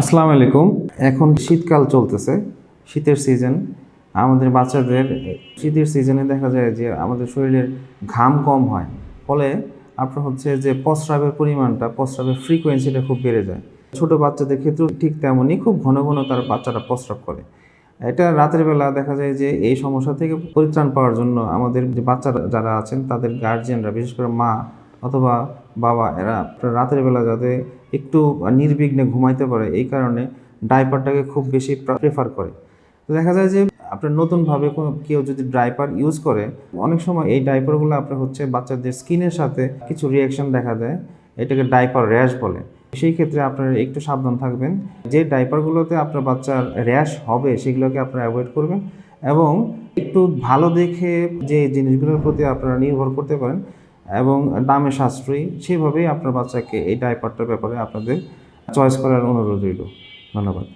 আসসালামু আলাইকুম। এখন শীতকাল চলতেছে, শীতের সিজন আমাদের বাচ্চাদের শীতের সিজনে দেখা যায় যে আমাদের শরীরের ঘাম কম হয়। ফলে আপনার হচ্ছে যে প্রস্রাবের পরিমাণটা, প্রস্রাবের ফ্রিকোয়েন্সিটা খুব বেড়ে যায়। ছোট বাচ্চাদের ক্ষেত্রেও ঠিক তেমনই খুব ঘন ঘন তার বাচ্চারা প্রস্রাব করে। এটা রাতের বেলা দেখা যায় যে এই সমস্যা থেকে পরিত্রাণ পাওয়ার জন্য আমাদের যে বাচ্চারা যারা আছেন, তাদের গার্জিয়ানরা বিশেষ করে মা অথবা বাবা, এরা রাতের বেলা যাতে একটু নির্বিঘ্নে ঘুমাইতে পারে, এই কারণে ডাইপারটাকে খুব বেশি প্রেফার করে। দেখা যায় যে আপনার নতুনভাবে কোনো কেউ যদি ড্রাইপার ইউজ করে, অনেক সময় এই ডাইপারগুলো আপনার হচ্ছে বাচ্চাদের স্কিনের সাথে কিছু রিয়াকশন দেখা দেয়, এটাকে ডাইপার র্যাশ বলে। সেই ক্ষেত্রে আপনারা একটু সাবধান থাকবেন, যে ডাইপারগুলোতে আপনার বাচ্চার র্যাশ হবে সেগুলোকে আপনারা অ্যাভয়েড করবেন এবং একটু ভালো দেখে যে জিনিসগুলোর প্রতি আপনারা নির্ভর করতে পারেন এবং দামে সাশ্রয়ী সেভাবেই আপনার বাচ্চাকে এই ডাইপারটার ব্যাপারে আপনাদের চয়েস করার অনুরোধ রইল। ধন্যবাদ।